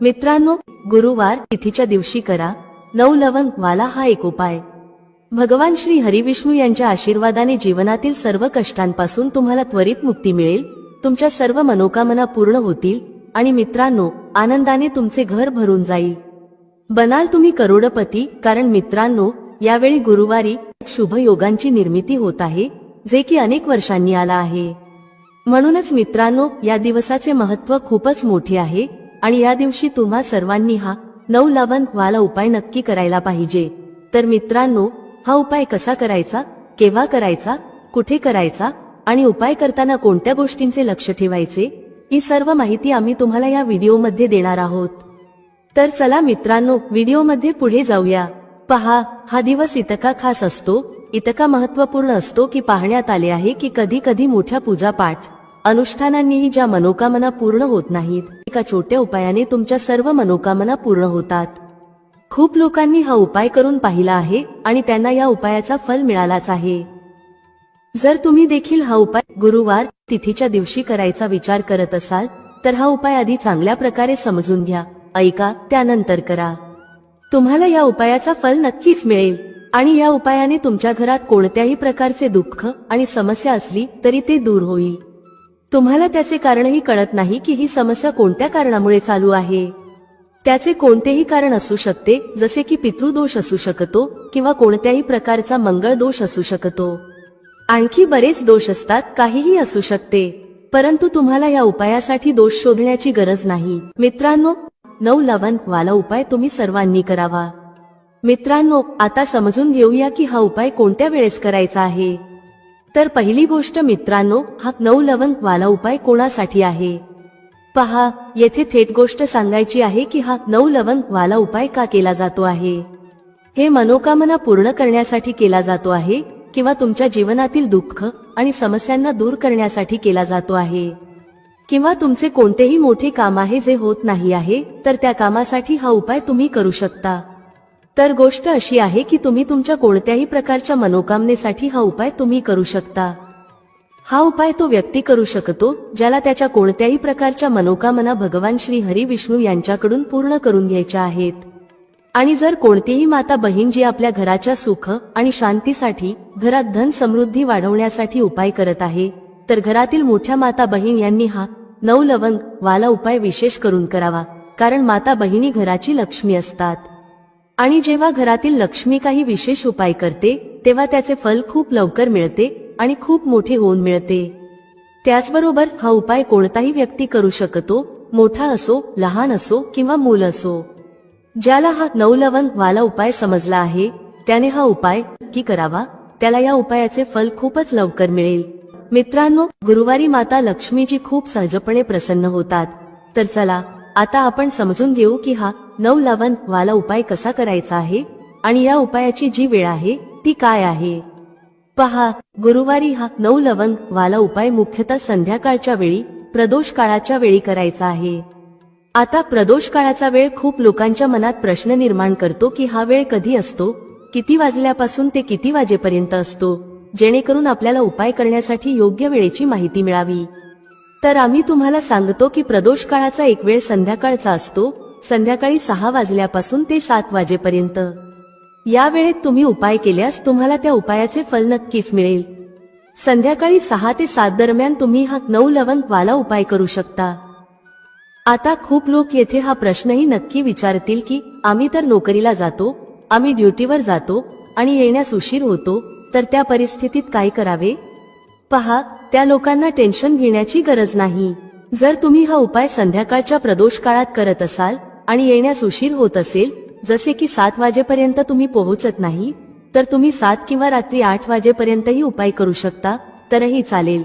मित्रांनो गुरुवार तिथीच्या दिवशी करा. नऊ लवंग वाला हा एक उपाय. भगवान श्री हरिविष्णू यांच्या आशीर्वादाने जीवनातील सर्व कष्टांपासून तुम्हाला त्वरित मुक्ती मिळेल. तुमच्या सर्व मनोकामना पूर्ण होतील आणि मित्रांनो आनंदाने तुमचे घर भरून जाईल. बनाल तुम्ही करोडपती कारण मित्रांनो यावेळी गुरुवारी शुभ योगांची निर्मिती होत आहे जे की अनेक वर्षांनी आला आहे. म्हणूनच मित्रांनो या दिवसाचे महत्त्व खूपच मोठे आहे. आणि या दिवशी तुम्हा सर्वांनी हा नऊ लवंग वाला उपाय नक्की करायला पाहिजे. तर मित्रांनो हा उपाय कसा करायचा केव्हा करायचा कुठे करायचा आणि उपाय करताना कोणत्या गोष्टींचे लक्ष ठेवायचे ही सर्व माहिती आम्ही तुम्हाला या व्हिडिओमध्ये देणार आहोत. तर चला मित्रांनो व्हिडिओमध्ये पुढे जाऊया. पहा हा दिवस इतका खास असतो इतका महत्त्वपूर्ण असतो की पाहण्यात आले आहे की कधी कधी मोठ्या पूजा पाठ अनुष्ठानांनीही ज्या मनोकामना पूर्ण होत नाहीत एका छोट्या उपायाने तुमच्या सर्व मनोकामना पूर्ण होतात. खूप लोकांनी हा उपाय करून पाहिला आहे आणि त्यांना या उपायाचा फल मिळालाच आहे. जर तुम्ही देखील हा उपाय गुरुवार तिथीच्या दिवशी करायचा विचार करत असाल तर हा उपाय आधी चांगल्या प्रकारे समजून घ्या. ऐका त्यानंतर करा. तुम्हाला या उपायाचा फल नक्कीच मिळेल. आणि या उपायाने तुमच्या घरात कोणत्याही प्रकारचे दुःख आणि समस्या असली तरी ते दूर होईल. तुम्हाला त्याचे कारणही कळत नाही की ही समस्या कोणत्या कारणामुळे चालू आहे. त्याचे कोणतेही कारण असू शकते जसे की पितृदोष असू शकतो किंवा कोणत्याही प्रकारचा मंगळ दोष असू शकतो. आणखी बरेच दोष असतात काहीही असू शकते. परंतु तुम्हाला या उपायासाठी दोष शोधण्याची गरज नाही. मित्रांनो नऊ लवन वाला उपाय तुम्ही सर्वांनी करावा. मित्रांनो आता समजून घेऊया की हा उपाय कोणत्या वेळेस करायचा आहे. तर पहिली गोष्ट मित्रांनो हा नऊ लवंग वाला उपाय कोणासाठी आहे? पहा येथे थेट गोष्ट सांगायची आहे की हा नऊ लवंग वाला उपाय का केला जातो आहे? हे मनोकामना पूर्ण करण्यासाठी केला जातो आहे किंवा तुमच्या जीवनातील दुःख आणि समस्यांना दूर करण्यासाठी केला जातो आहे? किंवा तुमचे कोणतेही मोठे काम आहे जे होत नाही आहे तर त्या कामासाठी हा उपाय तुम्ही करू शकता. तर गोष्ट अशी आहे की तुम्ही तुमच्या कोणत्याही प्रकारच्या मनोकामनेसाठी हा उपाय तुम्ही करू शकता. हा उपाय तो व्यक्ती करू शकतो ज्याला त्याच्या कोणत्याही प्रकारच्या मनोकामना भगवान श्री हरी विष्णू यांच्याकडून पूर्ण करून घ्यायच्या आहेत. आणि जर कोणतीही माता बहीण जी आपल्या घराच्या सुख आणि शांतीसाठी घरात धन समृद्धी वाढवण्यासाठी उपाय करत आहे तर घरातील मोठ्या माता बहीण यांनी हा नऊ लवंग वाला उपाय विशेष करून करावा कारण माता बहिणी घराची लक्ष्मी असतात. आणि जेव्हा घरातील लक्ष्मी काही विशेष उपाय करते तेव्हा त्याचे फल खूप लवकर मिळते आणि खूप मोठे होऊन मिळते. त्याचबरोबर हा उपाय कोणताही व्यक्ती करू शकतो मोठा असो लहान असो किंवा मूल असो. ज्याला हा नवलवंग वाला उपाय समजला आहे त्याने हा उपाय की करावा त्याला या उपायाचे फल खूपच लवकर मिळेल. मित्रांनो गुरुवारी माता लक्ष्मीजी खूप सहजपणे प्रसन्न होतात. तर चला आता आपण समजून घेऊ की हा नऊ वाला उपाय कसा करायचा आहे आणि या उपायाची जी वेळ आहे ती काय आहे? पहा गुरुवारी हा नऊ लवंग वाला उपाय मुख्यतः संध्याकाळच्या वेळी प्रदोष काळाच्या वेळी करायचा आहे. आता प्रदोष काळाचा वेळ खूप लोकांच्या मनात प्रश्न निर्माण करतो की हा वेळ कधी असतो किती वाजल्यापासून ते किती वाजेपर्यंत असतो जेणेकरून आपल्याला उपाय करण्यासाठी योग्य वेळेची माहिती मिळावी. तर आम्ही तुम्हाला सांगतो की प्रदोष काळाचा एक वेळ संध्याकाळचा असतो. संध्याकाळी सहा वाजल्यापासून ते सात वाजेपर्यंत. या वेळेत तुम्ही उपाय केल्यास तुम्हाला त्या उपायाचे फल नक्कीच मिळेल. संध्याकाळी सहा ते सात दरम्यान तुम्ही हा नऊ लवंग वाला उपाय करू शकता. आता खूप लोक येथे हा प्रश्नही नक्की विचारतील की आम्ही तर नोकरीला जातो आम्ही ड्युटीवर जातो आणि येण्यास उशीर होतो तर त्या परिस्थितीत काय करावे? पहा त्या लोकांना टेन्शन घेण्याची गरज नाही. जर तुम्ही हा उपाय संध्याकाळच्या प्रदोष काळात करत असाल आणि येण्यास उशीर होत असेल जसे की सात वाजेपर्यंत तुम्ही पोहोचत नाही तर तुम्ही सात किंवा रात्री आठ वाजेपर्यंतही उपाय करू शकता तरही चालेल.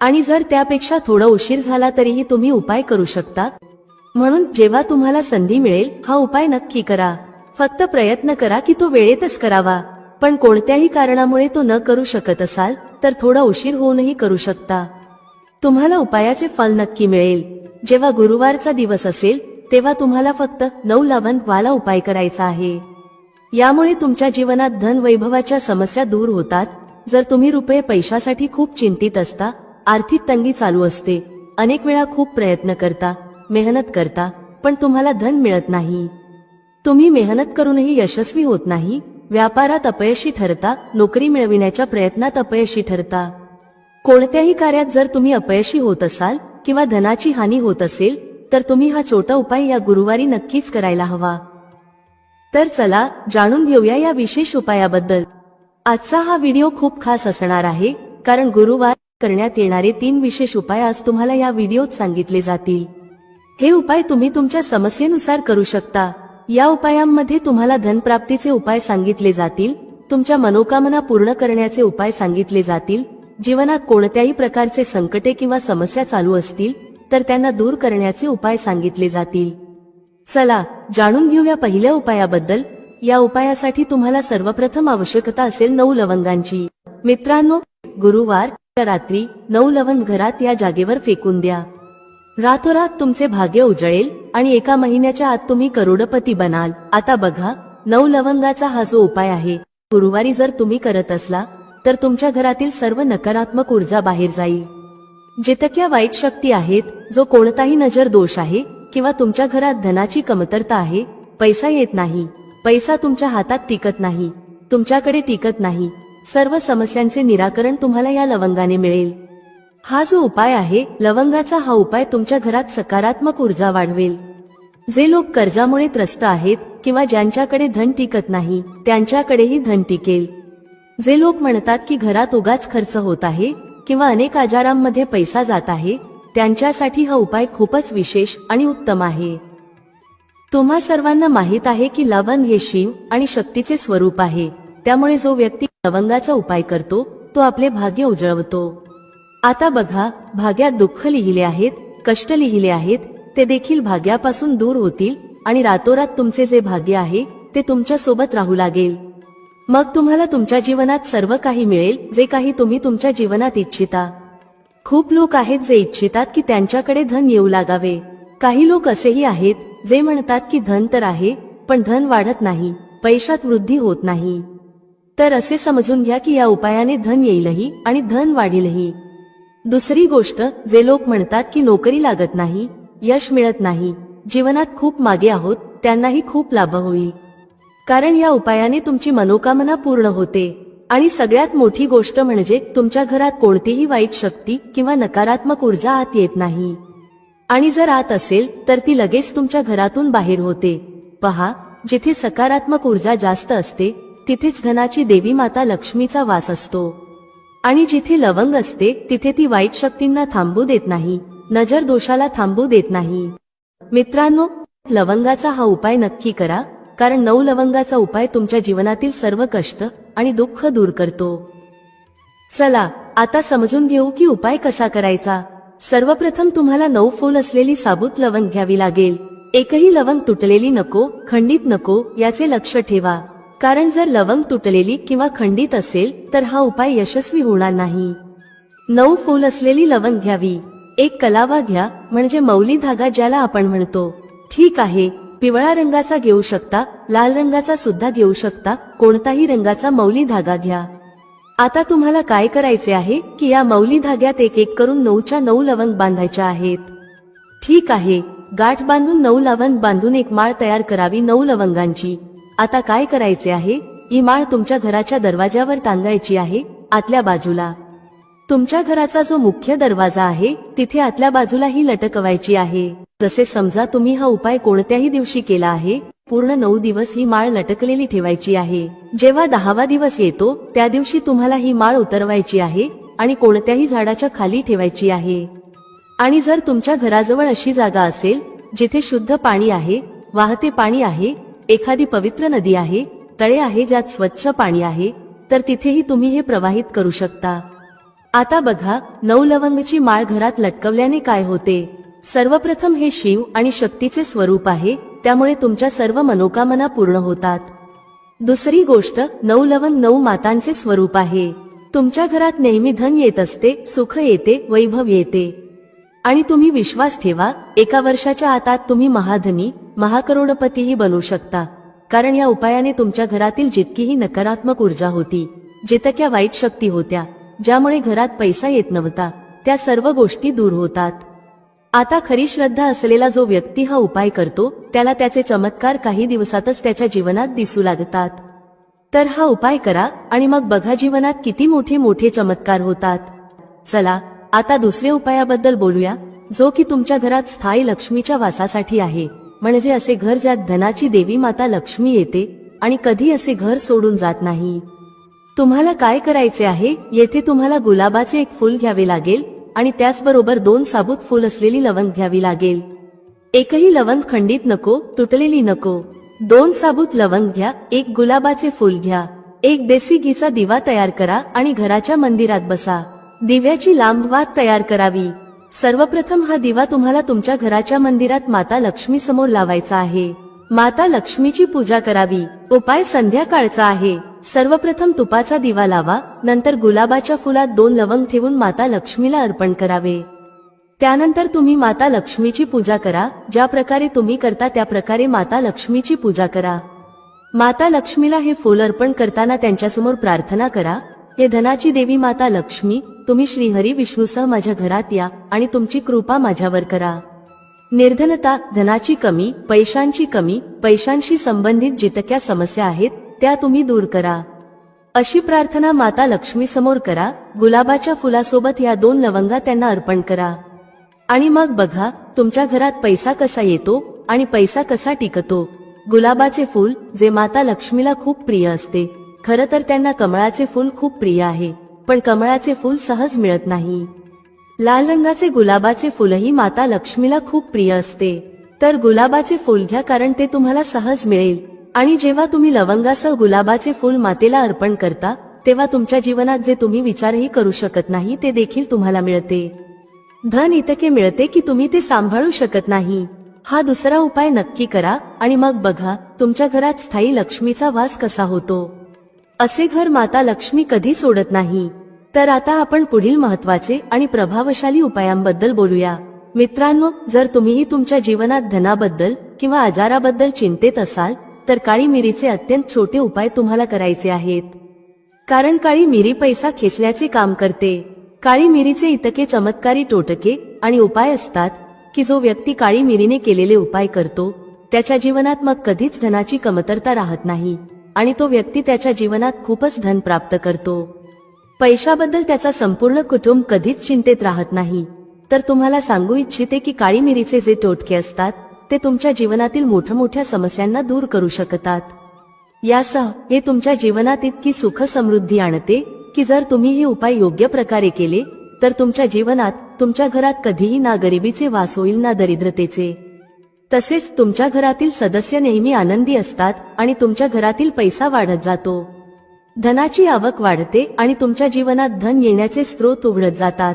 आणि जर त्यापेक्षा थोडा उशीर झाला तरीही तुम्ही उपाय करू शकता. म्हणून जेव्हा तुम्हाला संधी मिळेल हा उपाय नक्की करा. फक्त प्रयत्न करा की तो वेळेतच करावा. पण कोणत्याही कारणामुळे तो न करू शकत असाल तर थोडा उशीर होऊनही करू शकता. तुम्हाला उपायाचे फल नक्की मिळेल. जेव्हा गुरुवारचा दिवस असेल तेव्हा तुम्हाला फक्त नऊ लावण वाला उपाय करायचा आहे. यामुळे तुमच्या जीवनात धन वैभवाच्या समस्या दूर होतात. जर तुम्ही रुपये पैशासाठी खूप चिंतित असता आर्थिक तंगी चालू असते. अनेक वेळा खूप प्रयत्न करता मेहनत करता पण तुम्हाला धन मिळत नाही. तुम्ही मेहनत करूनही यशस्वी होत नाही. व्यापारात अपयशी ठरता नोकरी मिळविण्याच्या प्रयत्नात अपयशी ठरता. कोणत्याही कार्यात जर तुम्ही अपयशी होत असाल किंवा धनाची हानी होत असेल तर तुम्ही हा छोटा उपाय या गुरुवारी नक्कीच करायला हवा. तर चला जाणून घेऊया या विशेष उपायाबद्दल. आजचा हा व्हिडिओ खूप खास असणार आहे कारण गुरुवार करण्यात येणारे तीन विशेष उपाय आज तुम्हाला या व्हिडिओत सांगितले जातील. हे उपाय तुम्ही तुमच्या समस्येनुसार करू शकता. या उपायांमध्ये तुम्हाला धनप्राप्तीचे उपाय सांगितले जातील तुमच्या मनोकामना पूर्ण करण्याचे उपाय सांगितले जातील जीवनात कोणत्याही प्रकारचे संकटे किंवा समस्या चालू असतील तर त्यांना दूर करण्याचे उपाय सांगितले जातील. चला जाणून घेऊया पहिल्या उपायाबद्दल. या उपायासाठी तुम्हाला सर्वप्रथम आवश्यकता असेल नऊ लवंगांची. मित्रांनो गुरुवार रात्री नऊ लवंग घरात या जागेवर फेकून द्या. रातोरात तुमचे भाग्य उजळेल आणि एका महिन्याच्या आत तुम्ही करोडपती बनाल. आता बघा नऊ लवंगाचा हा जो उपाय आहे गुरुवारी जर तुम्ही करत असला तर तुमच्या घरातील सर्व नकारात्मक ऊर्जा बाहेर जाईल. जितक्या वाईट शक्ती आहेत जो कोणताही नजर दोष आहे किंवा तुमच्या घरात धनाची कमतरता आहे पैसा येत नाही पैसा तुमच्या हातात टिकत नाही तुमच्याकडे टिकत नाही सर्व समस्यांचे निराकरण तुम्हाला या लवंगाने मिळेल. हा जो उपाय आहे लवंगाचा हा उपाय तुमच्या घरात सकारात्मक ऊर्जा वाढवेल. जे लोक कर्जामुळे त्रस्त आहेत किंवा ज्यांच्याकडे धन टिकत नाही त्यांच्याकडेही धन टिकेल. जे लोक म्हणतात की घरात उगाच खर्च होत आहे किंवा अनेक आजारांमध्ये पैसा जात आहे त्यांच्यासाठी हा उपाय खूपच विशेष आणि उत्तम आहे. तुम्हा सर्वांना माहीत आहे की लवंग हे शिव आणि शक्तीचे स्वरूप आहे त्यामुळे जो व्यक्ती लवंगाचा उपाय करतो तो आपले भाग्य उजळवतो. आता बघा भाग्यात दुःख लिहिले आहेत कष्ट लिहिले आहेत ते देखील भाग्यापासून दूर होतील आणि रातोरात तुमचे जे भाग्य आहे ते तुमच्यासोबत राहू लागेल. मग तुम्हाला तुमच्या जीवनात सर्व काही मिळेल जे काही तुम्ही तुमच्या जीवनात इच्छिता. खूप लोक आहेत जे इच्छितात की त्यांच्याकडे धन येऊ लागावे. काही लोक असेही आहेत जे म्हणतात की धन तर आहे पण धन वाढत नाही पैशात वृद्धी होत नाही. तर असे समजून घ्या की या उपायाने धन येईलही आणि धन वाढीलही. दुसरी गोष्ट जे लोक म्हणतात की नोकरी लागत नाही यश मिळत नाही जीवनात खूप मागे आहोत त्यांनाही खूप लाभ होईल. कारण या उपायाने तुमची मनोकामना पूर्ण होते. आणि सगळ्यात मोठी गोष्ट म्हणजे तुमच्या घरात कोणतीही वाईट शक्ती किंवा नकारात्मक ऊर्जा आत येत नाही. आणि जर आत असेल तर ती लगेच तुमच्या घरातून बाहेर होते. पहा जिथे सकारात्मक ऊर्जा जास्त असते तिथेच धनाची देवी माता लक्ष्मीचा वास असतो. आणि जिथे लवंग असते तिथे ती वाईट शक्तींना थांबू देत नाही नजर दोषाला थांबू देत नाही. मित्रांनो लवंगाचा हा उपाय नक्की करा कारण नऊ लवंगाचा उपाय तुमच्या जीवनातील सर्व कष्ट आणि दुःख दूर करतो. चला आता समजून घेऊ की उपाय कसा करायचा. सर्वप्रथम तुम्हाला नऊ फूल असलेली साबूत लवंग घ्यावी लागेल. एकही लवंग तुटलेली नको खंडित नको याचे लक्ष ठेवा. कारण जर लवंग तुटलेली किंवा खंडित असेल तर हा उपाय यशस्वी होणार नाही. नऊ फूल असलेली लवंग घ्यावी. एक कलावा घ्या म्हणजे मौली धागा ज्याला आपण म्हणतो. ठीक आहे पिवळा रंगाचा घेऊ शकता लाल रंगाचा सुद्धा घेऊ शकता कोणताही रंगाचा मौली धागा घ्या. आता तुम्हाला काय करायचे आहे की या मौली धाग्यात एक एक करून नऊच्या नऊ लवंग बांधायच्या आहेत. ठीक आहे गाठ बांधून नऊ लवंग बांधून एक माळ तयार करावी नऊ लवंगांची. आता काय करायचे आहे? ही माळ तुमच्या घराच्या दरवाज्यावर टांगायची आहे आतल्या बाजूला. तुमच्या घराचा जो मुख्य दरवाजा आहे तिथे आतल्या बाजूला ही लटकवायची आहे. जसे समजा तुम्ही हा उपाय कोणत्याही दिवशी केला आहे पूर्ण नऊ दिवस ही माळ लटकलेली ठेवायची आहे. जेव्हा दहावा दिवस येतो त्या दिवशी तुम्हाला ही माळ उतरवायची आहे आणि कोणत्याही झाडाच्या खाली ठेवायची आहे. आणि जर तुमच्या घराजवळ अशी जागा असेल जिथे शुद्ध पाणी आहे वाहते पाणी आहे एखादी पवित्र नदी आहे तळे आहे ज्यात स्वच्छ पाणी आहे तर तिथेही तुम्ही हे प्रवाहित करू शकता. आता बघा नऊ लवंगची माळ घरात लटकवल्याने काय होते? सर्वप्रथम हे शिव आणि शक्तीचे स्वरूप आहे त्यामुळे तुमच्या सर्व मनोकामना पूर्ण होतात. दुसरी गोष्ट नऊ लवंग नऊ मातांचे स्वरूप आहे. तुमच्या घरात नेहमी धन येत असते सुख येते वैभव येते. आणि तुम्ही विश्वास ठेवा एका वर्षाच्या आतात तुम्ही महाधनी महाकरोडपतीही बनू शकता. कारण या उपायाने तुमच्या घरातील जितकीही नकारात्मक ऊर्जा होती जितक्या वाईट शक्ती होत्या ज्यामुळे घरात पैसा येत नव्हता त्या सर्व गोष्टी दूर होतात. आता खरी श्रद्धा असलेला जो व्यक्ती हा उपाय करतो त्याला त्याचे चमत्कार काही दिवसातच त्याच्या जीवनात दिसू लागतात. तर हा उपाय करा आणि मग बघा जीवनात किती मोठे मोठे चमत्कार होतात. चला आता दुसऱ्या उपायाबद्दल बोलूया जो की तुमच्या घरात स्थायी लक्ष्मीच्या वासासाठी आहे. म्हणजे असे घर ज्यात धनाची देवी माता लक्ष्मी येते आणि कधी असे घर सोडून जात नाही. तुम्हाला काय करायचे आहे? येथे तुम्हाला गुलाबाचे एक फूल घ्यावे लागेल आणि त्याचबरोबर दोन साबूत फूल असलेली लवंग घ्यावी लागेल. एकही लवंग खंडित नको तुटलेली नको. दोन साबूत लवंग घ्या एक गुलाबाचे फूल घ्या. एक देसी घीचा दिवा तयार करा आणि घराच्या मंदिरात बसा. दिव्याची लांब वात तयार करावी. सर्वप्रथम हा दिवा तुम्हाला तुमच्या घराच्या मंदिरात माता लक्ष्मी समोर लावायचा आहे. माता लक्ष्मीची पूजा करावी. उपाय संध्याकाळचा आहे. सर्वप्रथम तुपाचा दिवा लावा. नंतर गुलाबाच्या फुलात दोन लवंग ठेवून माता लक्ष्मीला अर्पण करावे. त्यानंतर तुम्ही माता लक्ष्मीची पूजा करा. ज्या प्रकारे तुम्ही करता त्या प्रकारे माता लक्ष्मीची पूजा करा. माता लक्ष्मीला हे फूल अर्पण करताना त्यांच्यासमोर प्रार्थना करा. हे धनाची देवी माता लक्ष्मी तुम्ही श्रीहरी विष्णूसह माझ्या घरात या आणि तुमची कृपा माझ्यावर करा. निर्धनता धनाची कमी पैशांची कमी पैशांशी संबंधित जितक्या समस्या आहेत त्या तुम्ही दूर करा. अशी प्रार्थना माता लक्ष्मी समोर करा गुलाबाच्या फुलासोबत या दोन लवंगा त्यांना अर्पण करा. आणि मग बघा तुमच्या घरात पैसा कसा येतो आणि पैसा कसा टिकतो. गुलाबाचे फूल जे माता लक्ष्मीला खूप प्रिय असते खरं तर त्यांना कमळाचे फूल खूप प्रिय आहे. पण कमळाचे फूल सहज मिळत नाही. लाल रंगाचे गुलाबाचे फुलही माता लक्ष्मीला खूप प्रिय असते. तर गुलाबाचे फूल घ्या कारण ते तुम्हाला सहज मिळेल. आणि जेव्हा तुम्ही लवंगासह गुलाबाचे फूल मातेला अर्पण करता तेव्हा तुमच्या जीवनात जे तुम्ही विचारही करू शकत नाही ते देखील तुम्हाला मिळते. धन इतके मिळते की तुम्ही ते सांभाळू शकत नाही. हा दुसरा उपाय नक्की करा आणि मग बघा तुमच्या घरात स्थायी लक्ष्मीचा वास कसा होतो. असे घर माता लक्ष्मी कधी सोडत नाही. तर आता आपण पुढील महत्त्वाचे आणि प्रभावशाली उपायांबद्दल बोलूया. मित्रांनो जर तुम्हीही तुमच्या जीवनात धनाबद्दल किंवा आजाराबद्दल चिंतेत असाल तर काळी मिरीचे अत्यंत छोटे उपाय तुम्हाला करायचे आहेत. कारण काळी मिरी पैसा खेचण्याचे काम करते. काळी मिरीचे इतके चमत्कारी टोटके आणि उपाय असतात की जो व्यक्ती काळी मिरीने केलेले उपाय करतो त्याच्या जीवनात मग कधीच धनाची कमतरता राहत नाही. आणि तो व्यक्ती त्याच्या जीवनात खूपच धन प्राप्त करतो. पैशाबद्दल त्याचा संपूर्ण कुटुंब कधीच चिंतेत राहत नाही. तर तुम्हाला सांगू इच्छिते की काळी मिरीचे जे टोटके असतात ते तुमच्या जीवनातील मोठ्या मोठ्या समस्यांना दूर करू शकतात. यासह हे तुमच्या जीवनात इतकी सुख समृद्धी आणते की जर तुम्ही हे उपाय योग्य प्रकारे केले तर तुमच्या जीवनात तुमच्या घरात कधीही ना गरिबीचे वास होईल ना दरिद्रतेचे. तसेच तुमच्या घरातील सदस्य नेहमी आनंदी असतात आणि तुमच्या घरातील पैसा वाढत जातो. धनाची आवक वाढते आणि तुमच्या जीवनात धन येण्याचे स्रोत उघडत जातात.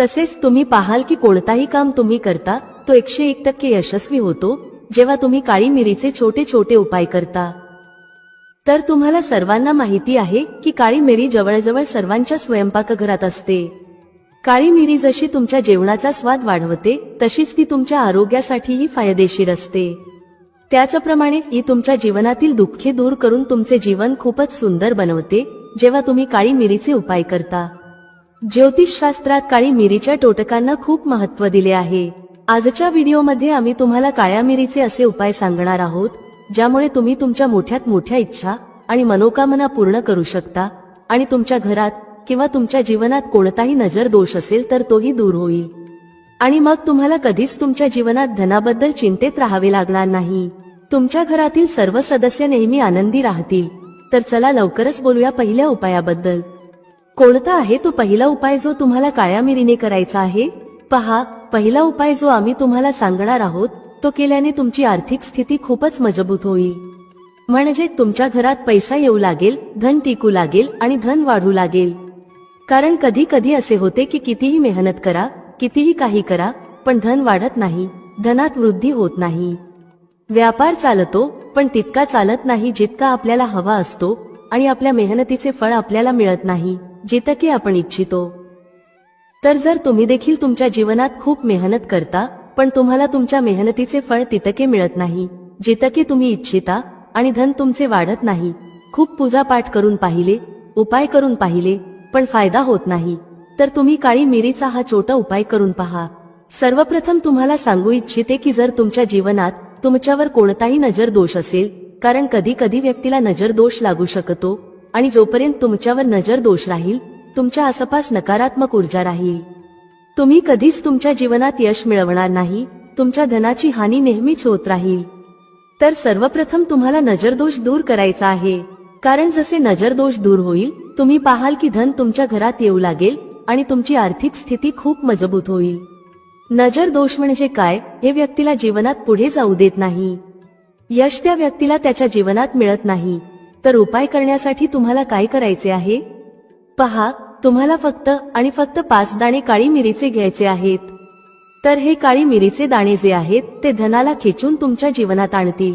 तसेच तुम्ही पाहाल की कोणताही काम तुम्ही करता तो एकशे एक टक्के यशस्वी होतो जेव्हा तुम्ही काळी मिरीचे छोटे छोटे उपाय करता. तर तुम्हाला सर्वांना माहिती आहे की काळी मिरी जवळजवळ सर्वांच्या स्वयंपाकघरात असते. काळी मिरी जशी तुमच्या जेवणाचा स्वाद वाढवते तशीच ती तुमच्या आरोग्यासाठीही फायदेशीर असते. त्याचप्रमाणे ही तुमच्या जीवनातील दुःखे दूर करून तुमचे जीवन खूपच सुंदर बनवते जेव्हा तुम्ही काळी मिरीचे उपाय करता. ज्योतिषशास्त्रात काळी मिरीच्या टोटकांना खूप महत्त्व दिले आहे. आजच्या व्हिडिओमध्ये आम्ही तुम्हाला काळ्या मिरीचे असे उपाय सांगणार आहोत ज्यामुळे तुम्ही तुमच्या मोठ्यात मोठ्या इच्छा आणि मनोकामना पूर्ण करू शकता आणि तुमच्या घरात किंवा तुमच्या जीवनात कोणताही नजर दोष असेल तर तोही दूर होईल. आणि मग तुम्हाला कधीच तुमच्या जीवनात धनाबद्दल चिंतेत राहावे लागणार नाही. तुमच्या घरातील सर्व सदस्य नेहमी आनंदी राहतील. तर चला लवकरच बोलूया पहिल्या उपायाबद्दल. कोणता आहे तो पहिला उपाय जो तुम्हाला काळ्या मिरीने करायचा आहे? पहा पहिला उपाय जो आम्ही तुम्हाला सांगणार आहोत तो केल्याने तुमची आर्थिक स्थिती खूपच मजबूत होईल. म्हणजे तुमच्या घरात पैसा येऊ लागेल धन टिकू लागेल आणि धन वाढू लागेल. कारण कधी कधी असे होते की कितीही मेहनत करा कितीही काही करा पण धन वाढत नाही धनात वृद्धी होत नाही. व्यापार चालतो पण तितका चालत नाही जितका आपल्याला हवा असतो आणि आपल्या मेहनतीचे फळ आपल्याला मिळत नाही जितके आपण इच्छितो. तर जर तुम्ही देखील तुमच्या जीवनात खूप मेहनत करता पण तुम्हाला तुमच्या मेहनतीचे फळ तितके मिळत नाही जितके तुम्ही इच्छिता आणि धन तुमचे वाढत नाही खूप पूजापाठ करून पाहिले उपाय करून पाहिले पण फायदा होत नाही. तर तुम्ही काळी मिरीचा हा छोटा उपाय करून पहा. सर्वप्रथम तुम्हाला सांगू इच्छिते की जर तुमच्या जीवनात तुमच्यावर कोणताही नजर दोष असेल कारण कधी कधी व्यक्तीला नजर दोष लागू शकतो आणि जोपर्यंत तुमच्यावर नजर दोष राहील तुमच्या आसपास नकारात्मक ऊर्जा राहील. तुम्ही कधीच तुमच्या जीवनात यश मिळवणार नाही तुमच्या धनाची हानी नेहमीच होत राहील. तर सर्वप्रथम तुम्हाला नजरदोष दूर करायचा आहे. कारण जसे नजरदोष दूर होईल तुम्ही पाहाल की धन तुमच्या घरात येऊ लागेल आणि तुमची आर्थिक स्थिती खूप मजबूत होईल. नजर दोष म्हणजे काय हे व्यक्तीला जीवनात पुढे जाऊ देत नाही. यश त्या व्यक्तीला त्याच्या जीवनात मिळत नाही. तर उपाय करण्यासाठी तुम्हाला काय करायचे आहे? पहा तुम्हाला फक्त आणि फक्त पाच दाणे काळी मिरीचे घ्यायचे आहेत. तर हे काळी मिरीचे दाणे जे आहेत ते धनाला खेचून तुमच्या जीवनात आणतील.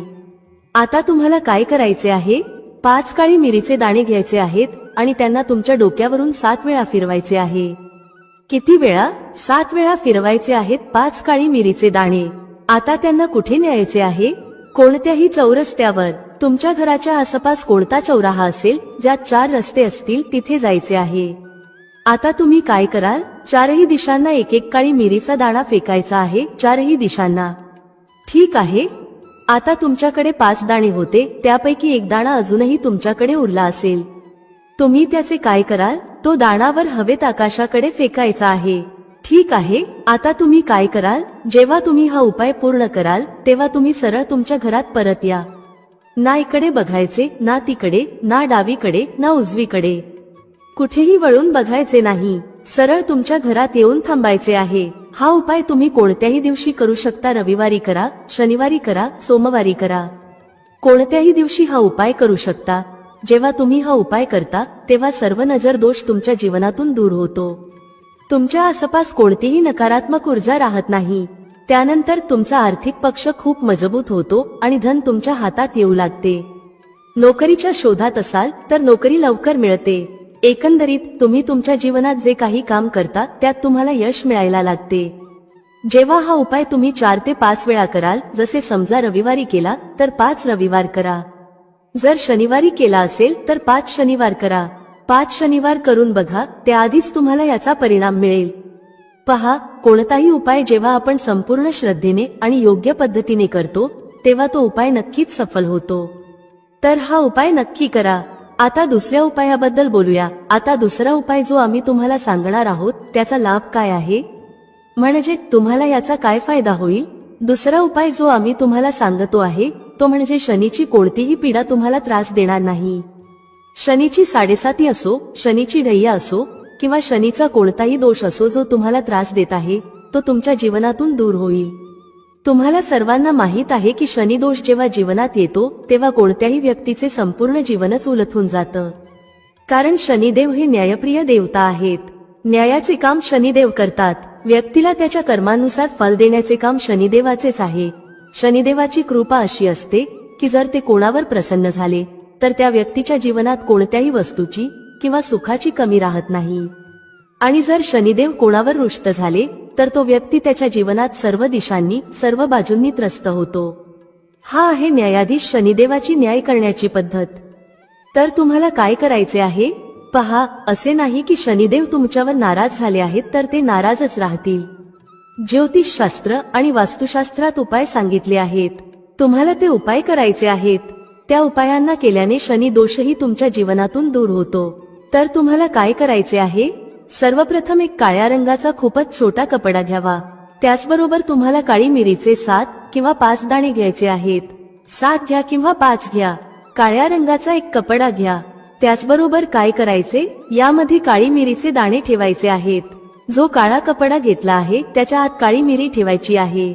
आता तुम्हाला काय करायचे आहे? पाच काळी मिरीचे दाणे घ्यायचे आहेत आणि त्यांना तुमच्या डोक्यावरून सात वेळा फिरवायचे आहे. किती वेळा? सात वेळा फिरवायचे आहेत पाच काळी मिरीचे दाणे. आता त्यांना कुठे न्यायचे आहे? कोणत्याही चौरस्त्यावर. तुमच्या घराच्या आसपास कोणता चौराहा असेल ज्यात चार रस्ते असतील तिथे जायचे आहे. आता तुम्ही काय कराल? चारही दिशांना एक एक काळी मिरीचा दाणा फेकायचा आहे चारही दिशांना. ठीक आहे. आता तुमच्याकडे पाच दाणे होते त्यापैकी एक दाणा अजूनही तुमच्याकडे उरला असेल. तुम्ही त्याचे काय कराल? तो दाणावर हवेत आकाशाकडे फेकायचा आहे. ठीक आहे आता तुम्ही काय कराल? जेव्हा तुम्ही हा उपाय पूर्ण कराल तेव्हा तुम्ही सरळ तुमच्या घरात परत या. ना इकडे बघायचे ना तिकडे ना डावीकडे ना उजवीकडे. कुठेही वळून बघायचे नाही. सरळ तुमच्या घरात येऊन थांबायचे आहे. हा उपाय तुम्ही कोणत्याही दिवशी करू शकता. रविवारी करा शनिवारी करा सोमवारी करा. कोणत्याही दिवशी हा उपाय करू शकता. जेव्हा तुम्ही हा उपाय करता तेव्हा सर्व नजर दोष तुमच्या जीवनातून दूर होतो. तुमच्या आसपास कोणतीही नकारात्मक ऊर्जा राहत नाही. त्यानंतर तुमचा आर्थिक पक्ष खूप मजबूत होतो आणि धन तुमच्या हातात येऊ लागते. नोकरीच्या शोधात असाल तर नोकरी लवकर मिळते. एकंदरीत तुम्ही तुमच्या जीवनात जे काही काम करता त्यात तुम्हाला यश मिळायला लागते. जेव्हा हा उपाय तुम्ही चार ते पाच वेळा कराल जसे समजा रविवारी केला तर पाच रविवार करा. जर शनिवारी केला असेल तर पाच शनिवार करा. पाच शनिवार करून बघा त्याआधीच तुम्हाला याचा परिणाम मिळेल. पहा कोणताही उपाय जेव्हा आपण संपूर्ण श्रद्धेने आणि योग्य पद्धतीने करतो तेव्हा तो उपाय नक्कीच सफल होतो. तर हा उपाय नक्की करा. आता दुसऱ्या उपायाबद्दल बोलूया. आता दुसरा उपाय जो आम्ही तुम्हाला सांगणार आहोत त्याचा लाभ काय आहे? म्हणजे तुम्हाला याचा काय फायदा होईल? दुसरा उपाय जो आम्ही तुम्हाला सांगतो आहे तो म्हणजे शनीची कोणतीही पीडा तुम्हाला त्रास देणार नाही. शनीची साडेसाती असो शनीची ढय्या असो किंवा शनीचा कोणताही दोष असो जो तुम्हाला त्रास देत आहे तो तुमच्या जीवनातून दूर होईल. तुम्हाला सर्वांना माहीत आहे की शनिदोष जेव्हा जीवनात येतो तेव्हा कोणत्याही व्यक्तीचे संपूर्ण जीवनच उलथून जातं. कारण शनिदेव हे न्यायप्रिय देवता आहेत. न्यायाचे काम शनिदेव करतात. व्यक्तीला त्याच्या कर्मानुसार फल देण्याचे काम शनिदेवाचेच आहे. शनिदेवाची कृपा अशी असते की जर ते कोणावर प्रसन्न झाले तर त्या व्यक्तीच्या जीवनात कोणत्याही वस्तूची किंवा सुखाची कमी राहत नाही. आणि जर शनिदेव कोणावर रुष्ट झाले तर तो व्यक्ती त्याच्या जीवनात सर्व दिशांनी सर्व बाजूंनी त्रस्त होतो. हा आहे न्यायाधीश शनिदेवाची न्याय करण्याची पद्धत. तर तुम्हाला काय करायचे आहे? पहा असे नाही की शनिदेव तुमच्यावर नाराज झाले आहेत तर ते नाराजच राहतील. ज्योतिषशास्त्र आणि वास्तुशास्त्रात उपाय सांगितले आहेत. तुम्हाला ते उपाय करायचे आहेत. त्या उपायांना केल्याने शनी दोषही तुमच्या जीवनातून दूर होतो. तर तुम्हाला काय करायचे आहे? सर्वप्रथम एक काळ्या रंगाचा खूपच छोटा कपडा घ्यावा. त्याचबरोबर तुम्हाला काळी मिरीचे सात किंवा पाच दाणे घ्यायचे आहेत. सात घ्या किंवा पाच घ्या. काळ्या रंगाचा एक कपडा घ्या. त्याचबरोबर काय करायचे? यामध्ये काळी मिरीचे दाणे ठेवायचे आहेत. जो काळा कपडा घेतला आहे त्याच्या आत काळी मिरी ठेवायची आहे.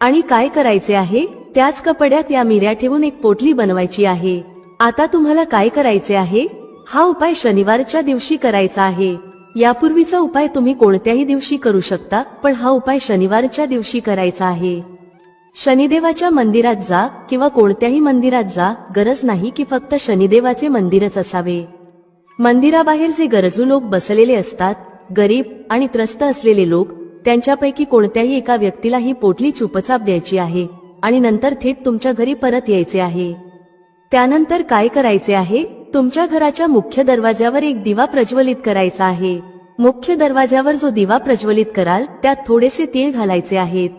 आणि काय करायचे आहे? त्याच कपड्यात या मिऱ्या ठेवून एक पोटली बनवायची आहे. आता तुम्हाला काय करायचे आहे? हा उपाय शनिवारच्या दिवशी करायचा आहे. यापूर्वीचा उपाय तुम्ही कोणत्याही दिवशी करू शकता पण हा उपाय शनिवारच्या दिवशी करायचा आहे. शनिदेवाच्या मंदिरात जा किंवा कोणत्याही मंदिरात जा गरज नाही की फक्त शनिदेवाचे मंदिरच असावे. मंदिराबाहेर जे गरजू लोक बसलेले असतात गरीब आणि त्रस्त असलेले लोक त्यांच्यापैकी कोणत्याही एका व्यक्तीला ही पोटली चुपचाप द्यायची आहे आणि नंतर थेट तुमच्या घरी परत यायचे आहे. त्यानंतर काय करायचे आहे? तुमच्या घराच्या मुख्य दरवाज्यावर एक दिवा प्रज्वलित करायचा आहे. मुख्य दरवाज्यावर जो दिवा प्रज्वलित कराल त्यात थोडेसे तीळ घालायचे आहेत.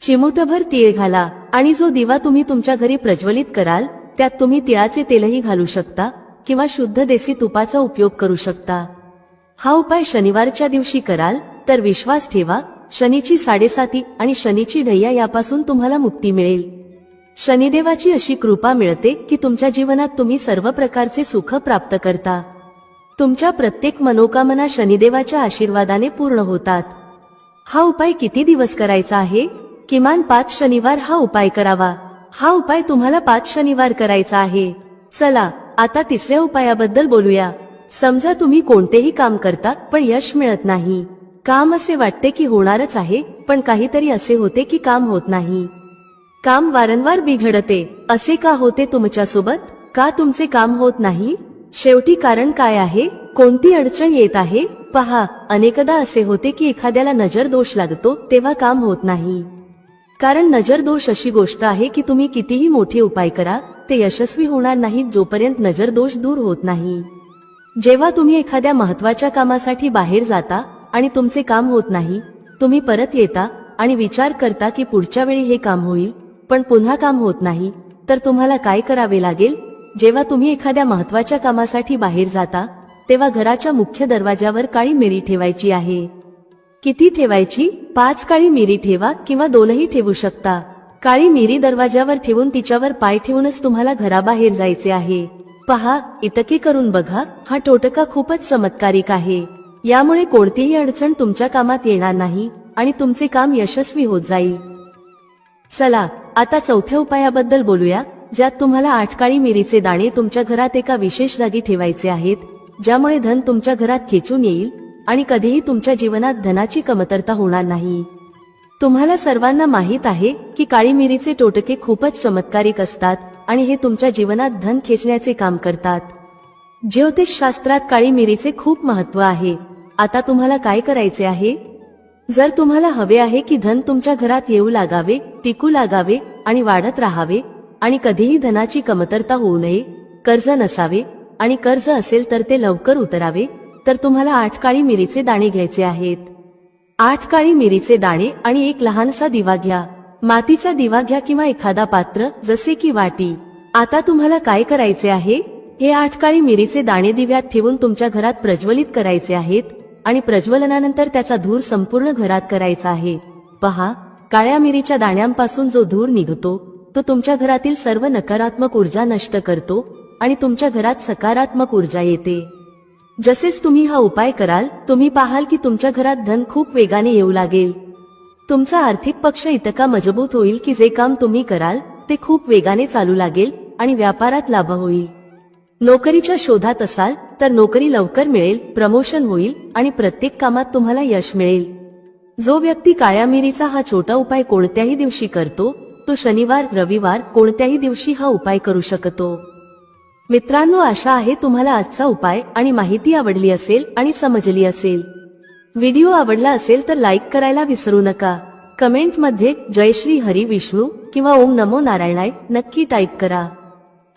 चिमूटभर तीळ घाला आणि जो दिवा तुम्ही तुमच्या घरी प्रज्वलित कराल त्यात तुम्ही तिळाचे तेलही घालू शकता किंवा शुद्ध देसी तुपाचा उपयोग करू शकता. हा उपाय शनिवारच्या दिवशी कराल तर विश्वास ठेवा शनीची साडेसाती आणि शनीची ढैया यापासून तुम्हाला मुक्ती मिळेल. शनिदेवाची अशी कृपा मिळते की तुमच्या जीवनात तुम्ही सर्व प्रकारचे सुख प्राप्त करता. तुमच्या प्रत्येक मनोकामना शनिदेवाच्या आशीर्वादाने पूर्ण होतात. हा उपाय किती दिवस करायचा आहे? किमान पाच शनिवार हा उपाय करावा. हा उपाय तुम्हाला पाच शनिवार करायचा आहे. चला आता तिसऱ्या उपायाबद्दल बोलूया. समजा तुम्ही कोणतेही काम करता पण यश मिळत नाही. काम असे वाटते की होणारच आहे पण काहीतरी असे होते की काम होत नाही. काम वारंवार बिघडते. असे का होते तुमच्यासोबत? का तुमचे काम होत नाही? शेवटी कारण काय आहे? कोणती अडचण येत आहे? पहा अनेकदा असे होते की एखाद्याला नजर दोष लागतो तेव्हा काम होत नाही. कारण नजर दोष अशी गोष्ट आहे की तुम्ही कितीही मोठे उपाय करा ते यशस्वी होणार नाहीत जोपर्यंत नजर दोष दूर होत नाही. जेव्हा तुम्ही एखाद्या महत्त्वाच्या कामासाठी बाहेर जाता आणि तुमचे काम होत नाही तुम्ही परत येता आणि विचार करता की पुढच्या वेळी हे काम होईल पण पुन्हा काम होत नाही तर तुम्हाला काय करावे लागेल? जेव्हा तुम्ही एखाद्या महत्त्वाच्या कामासाठी बाहेर जाता तेव्हा घराच्या मुख्य दरवाजावर काळी मिरी ठेवायची आहे. किती ठेवायची? पाच काळी मिरी ठेवा किंवा दोनही ठेवू शकता. काळी मिरी दरवाजावर ठेवून तिच्यावर पाय ठेवूनच तुम्हाला घराबाहेर जायचे आहे. पहा इतके करून बघा हा टोटका खूपच चमत्कारिक आहे. यामुळे कोणतीही अडचण तुमच्या कामात येणार नाही आणि तुमचे काम यशस्वी होत जाईल. चला आता चौथ्या उपायाबद्दल बोलूया ज्यात तुम्हाला आठ काळी मिरीचे दाणे तुमच्या घरात एका विशेष जागी ठेवायचे आहेत ज्यामुळे धन तुमच्या घरात खेचून येईल आणि कधीही तुमच्या जीवनात धनाची कमतरता होणार नाही. तुम्हाला सर्वांना माहीत आहे की काळी मिरीचे टोटके खूपच चमत्कारिक असतात आणि हे तुमच्या जीवनात धन खेचण्याचे काम करतात. ज्योतिष शास्त्रात काळी मिरीचे खूप महत्त्व आहे. आता तुम्हाला काय करायचे आहे? जर तुम्हाला हवे आहे की धन तुमच्या घरात येऊ लागावे टिकू लागावे आणि वाढत राहावे आणि कधीही धनाची कमतरता होऊ नये कर्ज नसावे आणि कर्ज असेल तर ते लवकर उतरावे तर तुम्हाला आठ काळी मिरीचे दाणे घ्यायचे आहेत. आठ काळी मिरीचे दाणे आणि एक लहानसा दिवा घ्या. मातीचा दिवा घ्या किंवा एखादा पात्र जसे की वाटी. आता तुम्हाला काय करायचे आहे? हे आठ काळी मिरीचे दाणे दिव्यात ठेवून तुमच्या घरात प्रज्वलित करायचे आहेत आणि प्रज्वलनानंतर त्याचा धूर संपूर्ण घरात करायचा आहे. पहा काळ्या मिरीच्या दाण्यांपासून जो धूर निघतो तो तुमच्या घरातील सर्व नकारात्मक ऊर्जा नष्ट करतो आणि तुमच्या घरात सकारात्मक ऊर्जा येते. जसेच तुम्ही हा उपाय कराल तुम्ही पाहाल की तुमच्या घरात धन खूप वेगाने येऊ लागेल. तुमचा आर्थिक पक्ष इतका मजबूत होईल की जे काम तुम्ही कराल ते खूप वेगाने चालू लागेल आणि व्यापारात लाभ होईल. नोकरीच्या शोधात असाल तर नोकरी लवकर मिळेल प्रमोशन होईल आणि प्रत्येक कामात तुम्हाला यश मिळेल. जो व्यक्ती काळ्या मिरीचा हा छोटा उपाय कोणत्याही दिवशी करतो तो शनिवार रविवार कोणत्याही दिवशी हा उपाय करू शकतो. मित्रांनो आशा आहे तुम्हाला आजचा उपाय आणि माहिती आवडली असेल आणि समजली असेल. व्हिडिओ आवडला असेल तर लाईक करायला विसरू नका. कमेंटमध्ये जय श्री हरी विष्णू किंवा ओम नमो नारायणाय नक्की टाईप करा.